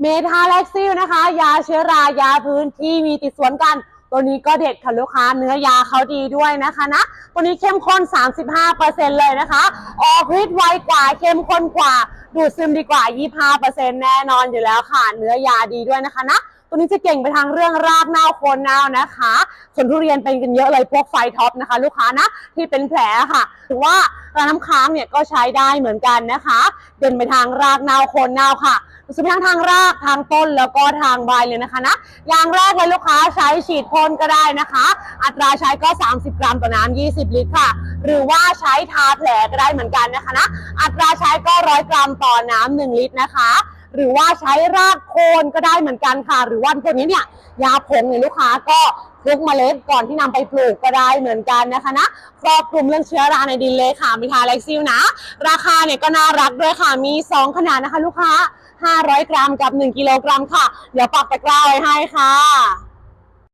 เมทาแล็กซิลนะคะ ยาเชื้อรายาพื้นที่มีติดสวนกัน ตัวนี้ก็เด็ดค่ะลูกค้าเนื้อยาเขาดีด้วยนะคะนะ ตัวนี้เข้มข้น 35%เลยนะคะ ออกฤทธิ์ไวกว่าเข้มข้นกว่า ดูดซึมดีกว่า 25%แน่นอนอยู่แล้วค่ะ เนื้อยาดีด้วยนะคะนะตัวนี้จะเก่งไปทางเรื่องรากเน่าโคนเน่านะคะ ส่วนทุเรียนเป็นกันเยอะเลยพวกไฟท็อปนะคะ ลูกค้านะที่เป็นแผลค่ะหรือว่าราน้ำค้างเนี่ยก็ใช้ได้เหมือนกันนะคะ เด่นไปทางรากเน่าโคนเน่าค่ะ ดูซึมไปทั้งทางรากทางต้นแล้วก็ทางใบเลยนะคะนะอย่างแรกเลยลูกค้าใช้ฉีดพ่นก็ได้นะคะ อัตราใช้ก็ 30 กรัมต่อน้ำ20 ลิตรค่ะ หรือว่าใช้ทาแผลก็ได้เหมือนกันนะคะนะอัตราใช้ก็ร้อยกรัมต่อน้ำ1ลิตรนะคะหรือว่าใช้รากโคนก็ได้เหมือนกันค่ะ หรือว่าตัวนี้เนี่ยยาผงเนี่ยลูกค้าก็คลุกเมล็ดก่อนที่นำไปปลูกก็ได้เหมือนกันนะคะนะครอบคลุมเรื่องเชื้อราในดินเลยค่ะมีทาเล็กซิลนะ ราคาเนี่ยก็น่ารักด้วยค่ะมี 2 ขนาดนะคะ ลูกค้า 500 กรัมกับ 1 กิโลกรัมค่ะ เดี๋ยวปักตะกร้าไว้ให้ค่ะ